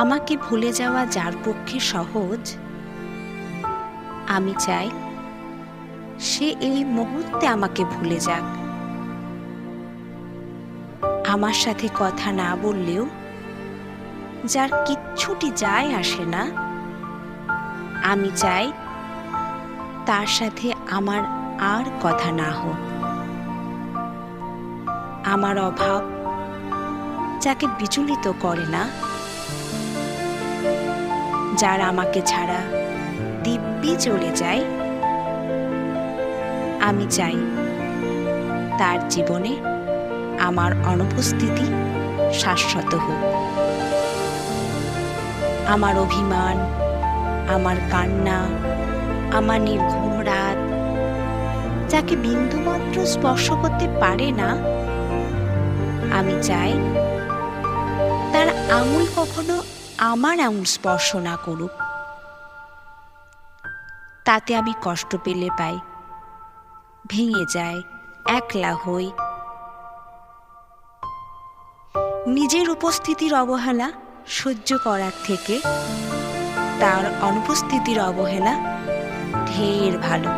আমাকে ভুলে যাওয়া যার পক্ষে সহজ, আমি চাই সে এই মুহূর্তে আমাকে ভুলে যাক। আমার সাথে কথা না বললেও যার কিচ্ছুটি যায় আসে না, আমি চাই তার সাথে আমার আর কথা না হোক। আমার অভাব যাকে বিচলিত করে না যার আমাকে ছাড়া দিব্যি চলে যায়, আমি চাই তার জীবনে আমার অনুপস্থিতি শাশ্বত হোক। আমার অভিমান, আমার কান্না, আমার নির্ঘুম রাত, যাকে বিন্দুমাত্র স্পর্শ করতে পারে না, আমি চাই তার আঙুল কখনো আমার আঙুল স্পর্শ না করুক। তাতে আমি কষ্ট পেলে পাই। ভেঙে যায়, একলা হই। নিজের উপস্থিতির অবহেলা সহ্য করার থেকে তার অনুপস্থিতির অবহেলা ঢের ভালো।